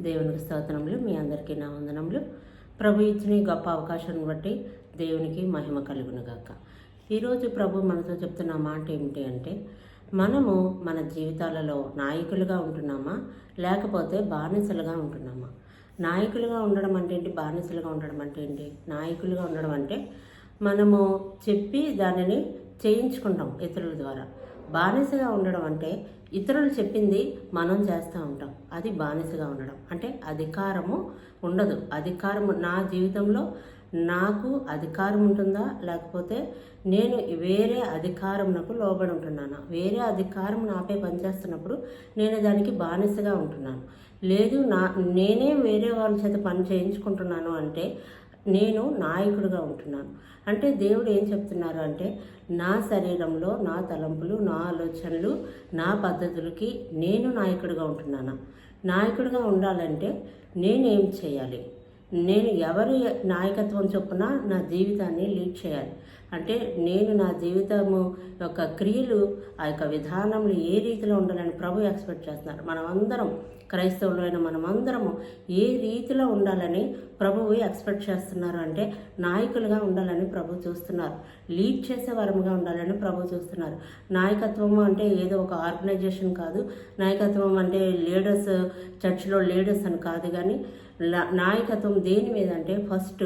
దేవునికి స్తోత్రములు మీ అందరికీ నా వందనములు. ప్రభు ఇచ్చిన గొప్ప అవకాశాన్ని బట్టి దేవునికి మహిమ కలుగునుగాక. ఈరోజు ప్రభు మనతో చెప్తున్న మాట ఏమిటి అంటే మనము మన జీవితాలలో నాయకులుగా ఉంటున్నామా? లేకపోతే బానిసలుగా ఉంటున్నామా? నాయకులుగా ఉండడం అంటే ఏంటి? బానిసలుగా ఉండడం అంటే ఏంటి? నాయకులుగా ఉండడం అంటే మనము చెప్పి దానిని చేయించుకుంటాం ఇతరుల ద్వారా. బానిసగా ఉండడం అంటే ఇతరులు చెప్పింది మనం చేస్తూ ఉంటాం. అది బానిసగా ఉండడం. అంటే అధికారము ఉండదు. అధికారము నా జీవితంలో నాకు అధికారం ఉంటుందా? లేకపోతే నేను వేరే అధికారంకు లోబడి ఉంటున్నానా? వేరే అధికారం నాపై పనిచేస్తున్నప్పుడు నేను దానికి బానిసగా ఉంటున్నాను. లేదు నా నేనే వేరే వాళ్ళ చేత పని చేయించుకుంటున్నాను అంటే నేను నాయకుడిగా ఉంటున్నాను. అంటే దేవుడు ఏం చెప్తున్నారు అంటే నా శరీరంలో నా తలంపులు నా ఆలోచనలు నా పద్ధతులకి నేను నాయకుడిగా ఉంటున్నాను? నాయకుడిగా ఉండాలంటే నేనేం చేయాలి? నేను ఎవరి నాయకత్వం చొప్పున నా జీవితాన్ని లీడ్ చేయాలి? అంటే నేను నా జీవితము యొక్క క్రియలు ఆ యొక్క విధానములు ఏ రీతిలో ఉండాలని ప్రభు ఎక్స్పెక్ట్ చేస్తున్నారు? మనమందరం క్రైస్తవులైన మనమందరము ఏ రీతిలో ఉండాలని ప్రభువు ఎక్స్పెక్ట్ చేస్తున్నారు అంటే నాయకులుగా ఉండాలని ప్రభు చూస్తున్నారు. లీడ్ చేసే వరముగా ఉండాలని ప్రభు చూస్తున్నారు. నాయకత్వం అంటే ఏదో ఒక ఆర్గనైజేషన్ కాదు. నాయకత్వం అంటే లీడర్స్ చర్చిలో లీడర్స్ అని కాదు కానీ నాయకత్వం దేని మీద అంటే ఫస్ట్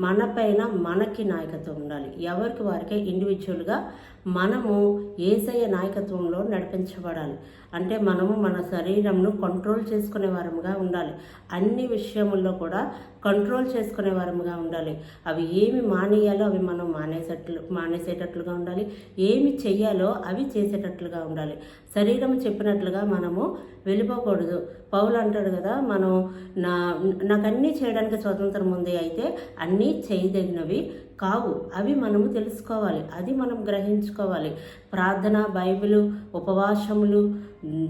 మన పైన మనకి నాయకత్వం ఉండాలి. ఎవరికి వారికే ఇండివిజువల్గా మనము ఏసయ్య నాయకత్వంలో నడిపించబడాలి. అంటే మనము మన శరీరంను కంట్రోల్ చేసుకునే వారముగా ఉండాలి. అన్ని విషయముల్లో కూడా కంట్రోల్ చేసుకునే వారముగా ఉండాలి. అవి ఏమి మానేయాలో అవి మనం మానేసేట్లు మానేసేటట్లుగా ఉండాలి. ఏమి చెయ్యాలో అవి చేసేటట్లుగా ఉండాలి. శరీరం చెప్పినట్లుగా మనము వెళ్ళిపోకూడదు. పౌలు అంటాడు కదా మనం నా నాకు అన్నీ చేయడానికి స్వతంత్రం ఉంది. అయితే అన్నీ చేయదగినవి కావు. అవి మనము తెలుసుకోవాలి. అది మనం గ్రహించుకోవాలి. ప్రార్థన బైబిలు ఉపవాసములు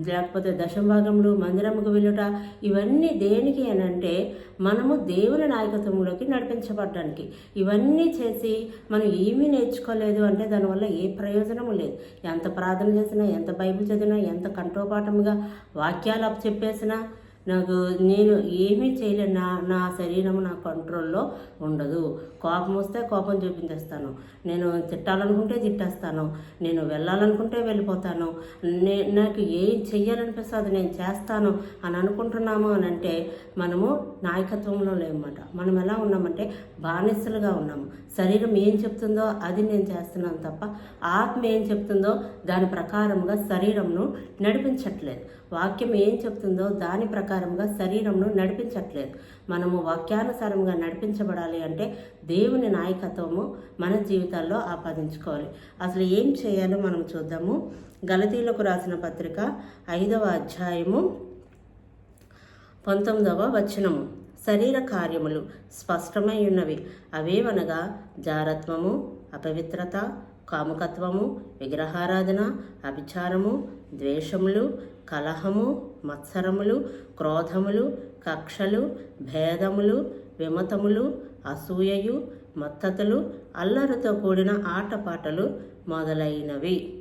లేకపోతే దశభాగములు మందిరముకు వెళ్ళుట ఇవన్నీ దేనికి అని అంటే మనము దేవుని నాయకత్వంలోకి నడిపించబడడానికి. ఇవన్నీ చేసి మనం ఏమీ నేర్చుకోలేదు అంటే దానివల్ల ఏ ప్రయోజనము లేదు. ఎంత ప్రార్థన చేసినా ఎంత బైబిల్ చదివినా ఎంత కంఠోపాఠముగా వాక్యాలు చెప్పేసినా నాకు నేను ఏమీ చేయలేను. నా నా శరీరం నా కంట్రోల్లో ఉండదు. కోపం వస్తే కోపం చూపించేస్తాను. నేను తిట్టాలనుకుంటే తిట్టేస్తాను. నేను వెళ్ళాలనుకుంటే వెళ్ళిపోతాను. నే నాకు ఏం చెయ్యాలనిపిస్తే అది నేను చేస్తాను అని అనుకుంటున్నాము అని అంటే మనము నాయకత్వంలో లేమన్నమాట. మనం ఎలా ఉన్నామంటే బానిసలుగా ఉన్నాము. శరీరం ఏం చెప్తుందో అది నేను చేస్తున్నాను తప్ప ఆత్మ ఏం చెప్తుందో దాని ప్రకారంగా శరీరంను నడిపించట్లేదు. వాక్యం ఏం చెప్తుందో దాని ప్రకారంగా శరీరంను నడిపించట్లేదు. మనము వాక్యానుసారంగా నడిపించబడాలి అంటే దేవుని నాయకత్వము మన జీవితాల్లో ఆపాదించుకోవాలి. అసలు ఏం చేయాలో మనం చూద్దాము. గలతీలకు రాసిన పత్రిక ఐదవ అధ్యాయము పంతొమ్మిదవ వచనము. శరీర కార్యములు స్పష్టమై ఉన్నవి. అవేవనగా జారత్వము అపవిత్రత కాముకత్వము విగ్రహారాధన అభిచారము ద్వేషములు కలహము మత్సరములు క్రోధములు కక్షలు భేదములు విమతములు అసూయయు మత్తతులు అల్లరితో కూడిన ఆటపాటలు మొదలైనవి.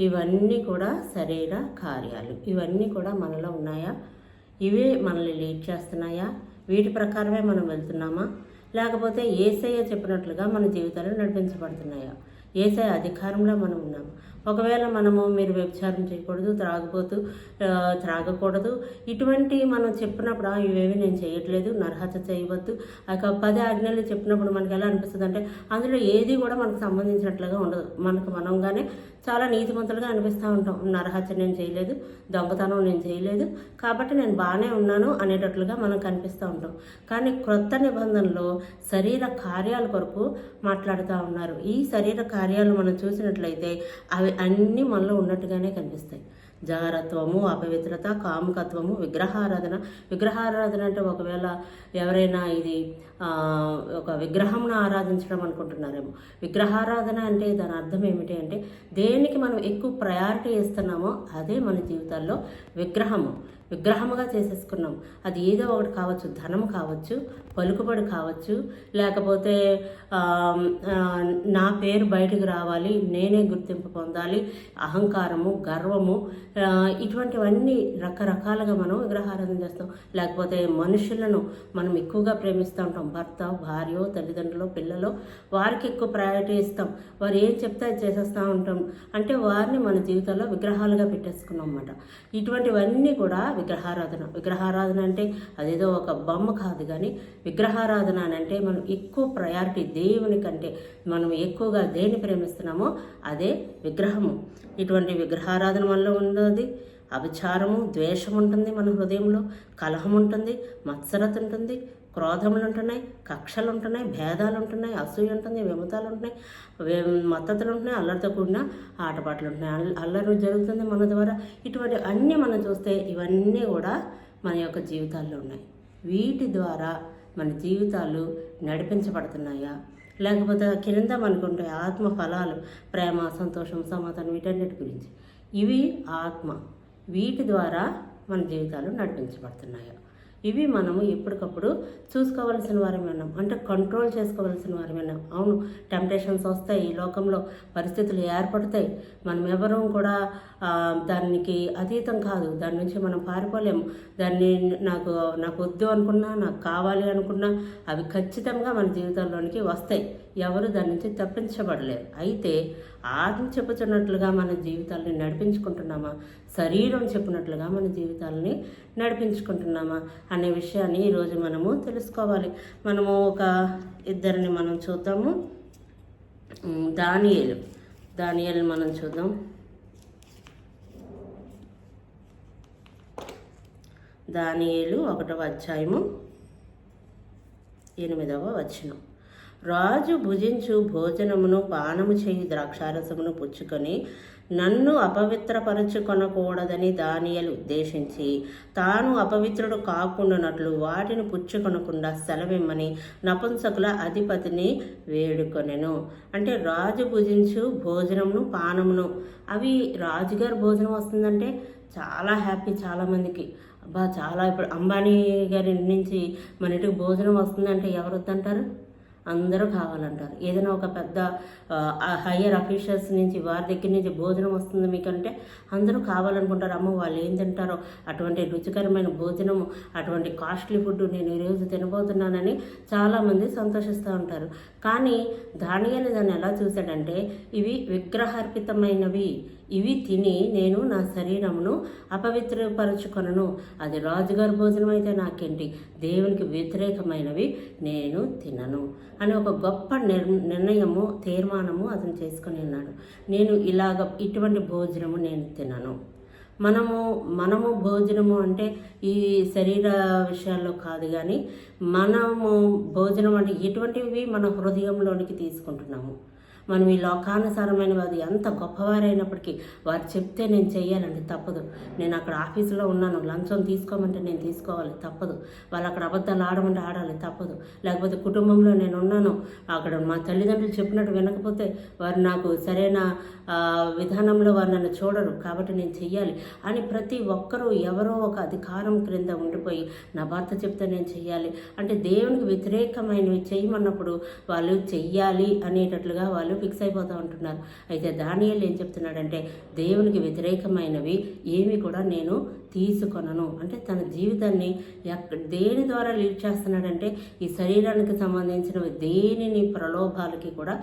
ఇవన్నీ కూడా శరీర కార్యాలు. ఇవన్నీ కూడా మనలో ఉన్నాయా? ఇవే మనల్ని లీడ్ చేస్తున్నాయా? వీటి ప్రకారమే మనం వెళ్తున్నామా? లేకపోతే ఏసయ్య చెప్పినట్లుగా మన జీవితాలు నడిపించబడుతున్నాయా? ఏసే అధికారంలో మనం ఉన్నాము ఒకవేళ మనము మీరు వ్యభిచారం చేయకూడదు త్రాగబోతూ త్రాగకూడదు ఇటువంటి మనం చెప్పినప్పుడు ఇవేవి నేను చేయట్లేదు నర్హత చేయవద్దు. ఆ యొక్క పది ఆజ్ఞలు చెప్పినప్పుడు మనకి ఎలా అనిపిస్తుంది అంటే అందులో ఏది కూడా మనకు సంబంధించినట్లుగా ఉండదు. మనకు మనంగానే చాలా నీతిమంతులుగా అనిపిస్తూ ఉంటాం. నరహత్య నేను చేయలేదు దొంగతనం నేను చేయలేదు కాబట్టి నేను బాగానే ఉన్నాను అనేటట్లుగా మనం కనిపిస్తూ ఉంటాం. కానీ క్రొత్త నిబంధనలో శరీర కార్యాల కొరకు మాట్లాడుతూ ఉన్నారు. ఈ శరీర కార్యాలు మనం చూసినట్లయితే అవి అన్నీ మనలో ఉన్నట్టుగానే కనిపిస్తాయి. జారత్వము అపవిత్రత కాముకత్వము విగ్రహారాధన. విగ్రహారాధన అంటే ఒకవేళ ఎవరైనా ఇది ఒక విగ్రహంను ఆరాధించడం అనుకుంటున్నారేమో. విగ్రహారాధన అంటే దాని అర్థం ఏమిటి అంటే దేనికి మనం ఎక్కువ ప్రయారిటీ ఇస్తున్నామో అదే మన జీవితాల్లో విగ్రహము. విగ్రహముగా చేసేసుకున్నాం. అది ఏదో ఒకటి కావచ్చు ధనం కావచ్చు పలుకుబడి కావచ్చు లేకపోతే నా పేరు బయటకు రావాలి నేనే గుర్తింపు పొందాలి అహంకారము గర్వము ఇటువంటివన్నీ రకరకాలుగా మనం విగ్రహారాధన చేస్తాం. లేకపోతే మనుషులను మనం ఎక్కువగా ప్రేమిస్తూ ఉంటాం. భర్త భార్య తల్లిదండ్రులు పిల్లలు వారికి ఎక్కువ ప్రయారిటీ ఇస్తాం. వారు ఏం చెప్తే అది చేసేస్తూ ఉంటాం. అంటే వారిని మన జీవితంలో విగ్రహాలుగా పెట్టేసుకున్నాం అన్నమాట. ఇటువంటివన్నీ కూడా విగ్రహారాధన. విగ్రహారాధన అంటే అదేదో ఒక బొమ్మ కాదు కానీ విగ్రహారాధన అని అంటే మనం ఎక్కువ ప్రయారిటీ దేవుని కంటే మనం ఎక్కువగా దేన్ని ప్రేమిస్తున్నామో అదే విగ్రహము. ఇటువంటి విగ్రహారాధన వల్ల ఉన్నది. అభిచారము ద్వేషం ఉంటుంది మన హృదయంలో. కలహం ఉంటుంది. మత్సరత ఉంటుంది. క్రోధములు ఉంటున్నాయి కక్షలు ఉంటున్నాయి భేదాలు ఉంటున్నాయి అసూయ ఉంటుంది విమతాలు ఉంటున్నాయి మద్దతులు ఉంటున్నాయి అల్లరితో కూడిన ఆటపాటలు ఉంటున్నాయి అల్- అల్లరి జరుగుతుంది మన ద్వారా. ఇటువంటి అన్నీ మనం చూస్తే ఇవన్నీ కూడా మన యొక్క జీవితాల్లో ఉన్నాయి. వీటి ద్వారా మన జీవితాలు నడిపించబడుతున్నాయా? లేకపోతే కింద మనకుంటే ఆత్మ ఫలాలు ప్రేమ సంతోషం సమాధానం వీటన్నిటి గురించి. ఇవి ఆత్మ. వీటి ద్వారా మన జీవితాలు నడిపించబడుతున్నాయా? ఇవి మనము ఎప్పటికప్పుడు చూసుకోవాల్సిన వారమే ఉన్నాం. అంటే కంట్రోల్ చేసుకోవాల్సిన వారమే ఉన్నాం. అవును టెంప్టేషన్స్ వస్తాయి. ఈ లోకంలో పరిస్థితులు ఏర్పడతాయి. మనం ఎవరూ కూడా దానికి అతీతం కాదు. దాని నుంచి మనం పారిపోలేము. దాన్ని నాకు నాకు వద్దు అనుకున్నా నాకు కావాలి అనుకున్నా అవి ఖచ్చితంగా మన జీవితంలోనికి వస్తాయి. ఎవరు దాని నుంచి తప్పించబడలేరు. అయితే ఆత్మ చెప్పుచున్నట్లుగా మన జీవితాలని నడిపించుకుంటున్నామా? శరీరం చెప్పినట్లుగా మన జీవితాలని నడిపించుకుంటున్నామా? అనే విషయాన్ని ఈరోజు మనము తెలుసుకోవాలి. మనము ఒక ఇద్దరిని మనం చూద్దాము. దానియలు. దానియేలు మనం చూద్దాం. దానియలు ఒకటవ అధ్యాయము ఎనిమిదవ వచనం. రాజు భుజించు భోజనమును పానము చేయి ద్రాక్షారసమును పుచ్చుకొని నన్ను అపవిత్రపరచుకొనకూడదని దానియలు ఉద్దేశించి తాను అపవిత్రుడు కాకుండానట్లు వాటిని పుచ్చుకొనకుండా సెలవిమ్మని నపుంసకుల అధిపతిని వేడుకొనెను. అంటే రాజు భుజించు భోజనమును పానమును అవి రాజుగారి భోజనం వస్తుందంటే చాలా హ్యాపీ చాలామందికి అబ్బా చాలా ఇప్పుడు అంబానీ గారి నుంచి మన ఇంటికి భోజనం వస్తుందంటే ఎవరు వద్దంటారు? అందరూ కావాలంటారు. ఏదైనా ఒక పెద్ద హయ్యర్ అఫీషియల్స్ నుంచి వారి దగ్గర నుంచి భోజనం వస్తుంది మీకంటే అందరూ కావాలనుకుంటారు. అమ్మ వాళ్ళు ఏం తింటారో అటువంటి రుచికరమైన భోజనము అటువంటి కాస్ట్లీ ఫుడ్ నేను ఈరోజు తినబోతున్నానని చాలామంది సంతోషిస్తూ ఉంటారు. కానీ దానియలు దాన్ని ఎలా చూశాడంటే ఇవి విగ్రహార్పితమైనవి. ఇవి తిని నేను నా శరీరమును అపవిత్రపరచుకొనను. అది రాజుగారి భోజనం అయితే నాకేంటి? దేవునికి వ్యతిరేకమైనవి నేను తినను. అని ఒక గొప్ప నిర్ నిర్ణయము తీర్మానము అతను చేసుకుని ఉన్నాడు నేను ఇలాగ ఇటువంటి భోజనము నేను తినను. మనము మనము భోజనము అంటే ఈ శరీర విషయాల్లో కాదు కానీ మనము భోజనం అంటే ఎటువంటివి మన హృదయంలోనికి తీసుకుంటున్నాము. మనం ఈ లోకానుసారమైన వారు ఎంత గొప్పవారైనప్పటికీ వారు చెప్తే నేను చేయాలండి తప్పదు. నేను అక్కడ ఆఫీసులో ఉన్నాను లంచం తీసుకోమంటే నేను తీసుకోవాలి తప్పదు. వాళ్ళు అక్కడ అబద్ధాలు ఆడమంటే ఆడాలి తప్పదు. లేకపోతే కుటుంబంలో నేను ఉన్నాను అక్కడ మా తల్లిదండ్రులు చెప్పినట్టు వినకపోతే వారు నాకు సరైన విధానంలో వారు నన్ను చూడరు. కాబట్టి నేను చెయ్యాలి అని ప్రతి ఒక్కరూ ఎవరో ఒక అధికారం క్రింద ఉండిపోయి నా భర్త చెప్తే నేను చెయ్యాలి అంటే దేవునికి వ్యతిరేకమైనవి చేయమన్నప్పుడు వాళ్ళు చెయ్యాలి అనేటట్లుగా వాళ్ళు ఫిక్స్ అయిపోతూ ఉంటున్నారు. అయితే దానియల్ ఏం చెప్తున్నాడంటే దేవునికి వ్యతిరేకమైనవి ఏమి కూడా నేను తీసుకొనను. అంటే తన జీవితాన్ని ఎక్క దేని ద్వారా లీడ్ చేస్తున్నాడంటే ఈ శరీరానికి సంబంధించినవి దేనిని ప్రలోభాలకి కూడా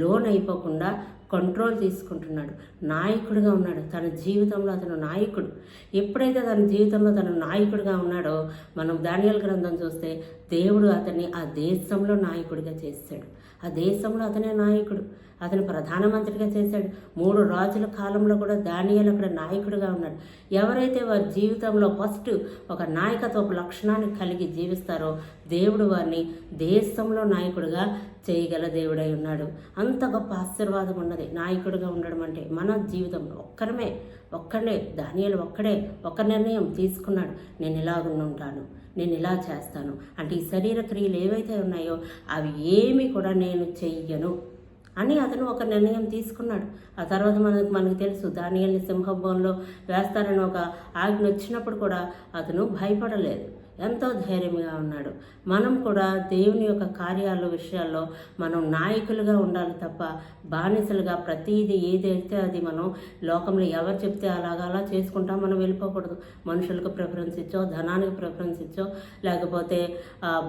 లోన్ అయిపోకుండా కంట్రోల్ తీసుకుంటున్నాడు నాయకుడిగా ఉన్నాడు. తన జీవితంలో అతను నాయకుడు. ఎప్పుడైతే తన జీవితంలో తను నాయకుడిగా ఉన్నాడో మనం దానియల్ గ్రంథం చూస్తే దేవుడు అతన్ని ఆ దేశంలో నాయకుడిగా చేస్తాడు. ఆ దేశంలో అతనే నాయకుడు. అతను ప్రధానమంత్రిగా చేశాడు. మూడు రాజుల కాలంలో కూడా దానియాలు అక్కడ నాయకుడిగా ఉన్నాడు. ఎవరైతే వారి జీవితంలో ఫస్ట్ ఒక నాయకత్వపు లక్షణాన్ని కలిగి జీవిస్తారో దేవుడు వారిని దేశంలో నాయకుడిగా చేయగల దేవుడై ఉన్నాడు. అంత గొప్ప ఆశీర్వాదం ఉన్నది నాయకుడిగా ఉండడం అంటే. మన జీవితంలో ఒక్కరమే ఒక్కడే దానియాలు ఒక్కడే ఒక్క నిర్ణయం తీసుకున్నాడు. నేను ఇలాగుండి ఉంటాను నేను ఇలా చేస్తాను. అంటే ఈ శరీర క్రియలు ఏవైతే ఉన్నాయో అవి ఏమి కూడా నేను చెయ్యను. అని అతను ఒక నిర్ణయం తీసుకున్నాడు. ఆ తర్వాత మనకు మనకు తెలుసు దానియల్ని సింహభవంలో వేస్తారని ఒక ఆజ్ఞ వచ్చినప్పుడు కూడా అతను భయపడలేదు. ఎంతో ధైర్యంగా ఉన్నాడు. మనం కూడా దేవుని యొక్క కార్యాల విషయాల్లో మనం నాయకులుగా ఉండాలి తప్ప బానిసలుగా ప్రతిదీ ఏదైతే అది మనం లోకంలో ఎవరు చెప్తే అలాగా అలా చేసుకుంటా మనం వెళ్ళిపోకూడదు. మనుషులకు ప్రిఫరెన్స్ ఇచ్చో ధనానికి ప్రిఫరెన్స్ ఇచ్చో లేకపోతే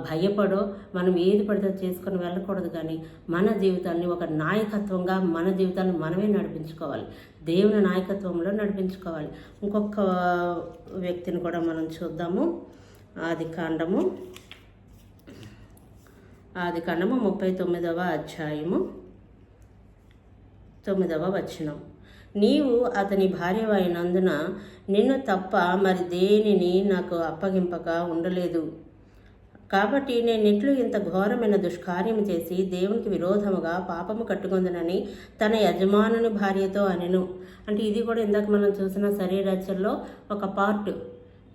భయపడో మనం ఏది పడితే చేసుకుని చేసుకొని వెళ్ళకూడదు. కానీ మన జీవితాన్ని ఒక నాయకత్వంగా మన జీవితాన్ని మనమే నడిపించుకోవాలి. దేవుని నాయకత్వంలో నడిపించుకోవాలి. ఇంకొక వ్యక్తిని కూడా మనం చూద్దాము. ఆది కాండము. ఆది కాండము ముప్పై తొమ్మిదవ అధ్యాయము. తొమ్మిదవ వచనం. నీవు అతని భార్య అయినందున నిన్ను తప్ప మరి దేనిని నాకు అప్పగింపక ఉండలేదు. కాబట్టి నేను ఎట్లు ఇంత ఘోరమైన దుష్కార్యం చేసి దేవునికి విరోధముగా పాపము కట్టుకుందనని తన యజమానుని భార్యతో అనెను. అంటే ఇది కూడా ఇందాక మనం చూసిన శరీరాచల్లో ఒక పార్ట్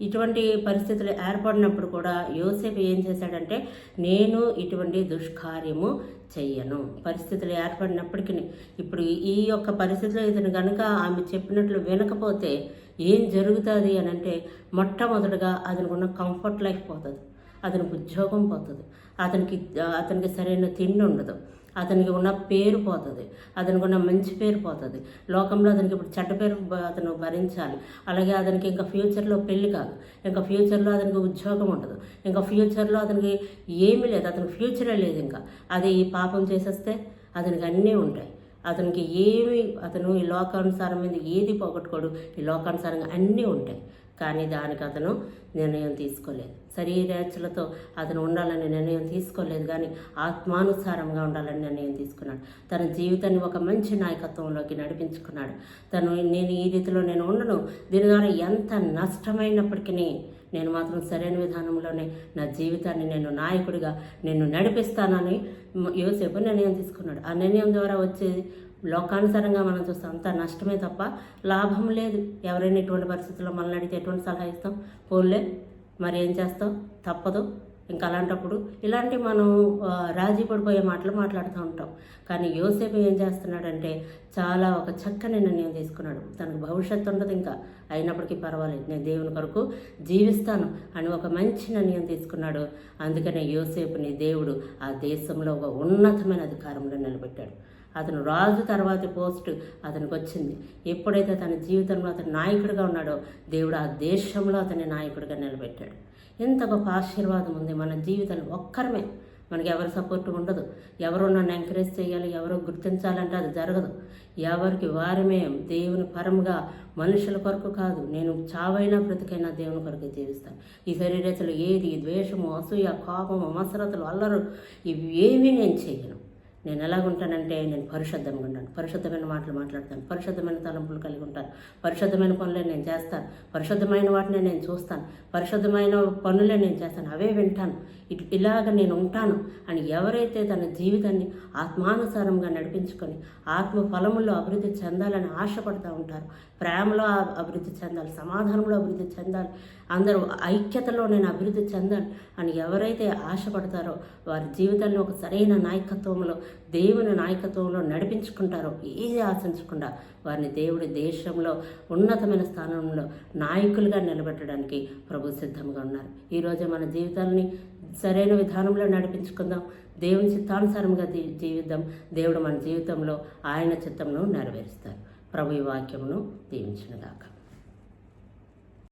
ఇటువంటి పరిస్థితులు ఏర్పడినప్పుడు కూడా యోసేపు ఏం చేశాడంటే నేను ఇటువంటి దుష్కార్యము చెయ్యను. పరిస్థితులు ఏర్పడినప్పటికీ ఇప్పుడు ఈ యొక్క పరిస్థితిలో ఇతను కనుక ఆమె చెప్పినట్లు వినకపోతే ఏం జరుగుతుంది అని అంటే మొట్టమొదటగా అతనికి ఉన్న కంఫర్ట్ లైఫ్ పోతుంది అతనికి ఉద్యోగం పోతుంది అతనికి అతనికి సరైన తిండి ఉండదు. అతనికి ఉన్న పేరు పోతుంది. అతనికి ఉన్న మంచి పేరు పోతుంది. లోకంలో అతనికి ఇప్పుడు చెడ్డ పేరు అతను భరించాలి. అలాగే అతనికి ఇంకా ఫ్యూచర్లో పెళ్ళి కాదు. ఇంకా ఫ్యూచర్లో అతనికి ఉద్యోగం ఉండదు. ఇంకా ఫ్యూచర్లో అతనికి ఏమీ లేదు. అతనికి ఫ్యూచరే లేదు ఇంకా. అది ఈ పాపం చేసేస్తే అతనికి అన్నీ ఉంటాయి. అతనికి ఏమి అతను ఈ లోకానుసారం మీద ఏది పోగొట్టుకోడు. ఈ లోకానుసారంగా అన్నీ ఉంటాయి. కానీ దానికి అతను నిర్ణయం తీసుకోలేదు. శరీరేచ్ఛలతో అతను ఉండాలని నిర్ణయం తీసుకోలేదు కానీ ఆత్మానుసారంగా ఉండాలని నిర్ణయం తీసుకున్నాడు. తన జీవితాన్ని ఒక మంచి నాయకత్వంలోకి నడిపించుకున్నాడు. తను నేను ఈ రీతిలో నేను ఉండను. దీని ద్వారా ఎంత నష్టమైనప్పటికీ నేను మాత్రం సరైన విధానంలోనే నా జీవితాన్ని నేను నాయకుడిగా నేను నడిపిస్తానని యువసేపు నిర్ణయం తీసుకున్నాడు. ఆ నిర్ణయం ద్వారా వచ్చేది లోకానుసారంగా మనం చూస్తాం. అంత నష్టమే తప్ప లాభం లేదు. ఎవరైనా ఇటువంటి పరిస్థితుల్లో మనల్ని అడిగితే ఎటువంటి సలహా ఇస్తాం? పోన్లే మరి ఏం చేస్తాం తప్పదు. ఇంకా అలాంటప్పుడు ఇలాంటి మనం రాజీ పడిపోయే మాటలు మాట్లాడుతూ ఉంటాం. కానీ యోసేపు ఏం చేస్తున్నాడంటే చాలా ఒక చక్కని నిర్ణయం తీసుకున్నాడు. తనకు భవిష్యత్తు ఉండదు ఇంకా. అయినప్పటికీ పర్వాలేదు. నేను దేవుని కొరకు జీవిస్తాను అని ఒక మంచి నిర్ణయం తీసుకున్నాడు. అందుకనే యోసేపుని దేవుడు ఆ దేశంలో ఒక ఉన్నతమైన అధికారంలో నిలబెట్టాడు. అతను రాజు తర్వాతి పోస్ట్ అతనికి వచ్చింది ఎప్పుడైతే తన జీవితంలో అతను నాయకుడిగా ఉన్నాడో దేవుడు ఆ దేశంలో అతన్ని నాయకుడిగా నిలబెట్టాడు. ఎంత గొప్ప ఆశీర్వాదం ఉంది మన జీవితంలో ఒక్కరమే. మనకి ఎవరి సపోర్ట్ ఉండదు. ఎవరు నన్ను ఎంకరేజ్ చేయాలి ఎవరో గుర్తించాలంటే అది జరగదు. ఎవరికి వారమే దేవుని పరముగా మనుషుల కొరకు కాదు. నేను చావైనా బ్రతికైనా దేవుని కొరకు జీవిస్తాను. ఈ శరీరతలు ఏది ద్వేషము అసూయ కోపము మసరతలు అల్లరు ఇవి ఏమీ నేను చేయను. నేను ఎలాగుంటానంటే నేను పరిశుద్ధంగా ఉంటాను. పరిశుద్ధమైన మాటలు మాట్లాడతాను. పరిశుద్ధమైన తలంపులు కలిగి ఉంటాను. పరిశుద్ధమైన పనులే నేను చేస్తాను. పరిశుద్ధమైన వాటిని నేను చూస్తాను. పరిశుద్ధమైన పనులే నేను చేస్తాను. అవే వింటాను. ఇలాగ నేను ఉంటాను అని ఎవరైతే తన జీవితాన్ని ఆత్మానుసారంగా నడిపించుకొని ఆత్మ ఫలముల్లో అభివృద్ధి చెందాలని ఆశపడుతూ ఉంటారు ప్రేమలో అభివృద్ధి చెందాలి సమాధానంలో అభివృద్ధి చెందాలి అందరూ ఐక్యతలో నేను అభివృద్ధి చెందాలి అని ఎవరైతే ఆశపడతారో వారి జీవితంలో ఒక సరైన నాయకత్వంలో దేవుని నాయకత్వంలో నడిపించుకుంటారో ఏది ఆశించకుండా వారిని దేవుడి దేశంలో ఉన్నతమైన స్థానంలో నాయకులుగా నిలబెట్టడానికి ప్రభు సిద్ధంగా ఉన్నారు. ఈరోజు మన జీవితాలని సరైన విధానంలో నడిపించుకుందాం. దేవుని చిత్తానుసారంగా జీవిద్దాం. దేవుడు మన జీవితంలో ఆయన చిత్తమును నెరవేరుస్తారు. ప్రభు ఈ వాక్యమును దీవించినగాక.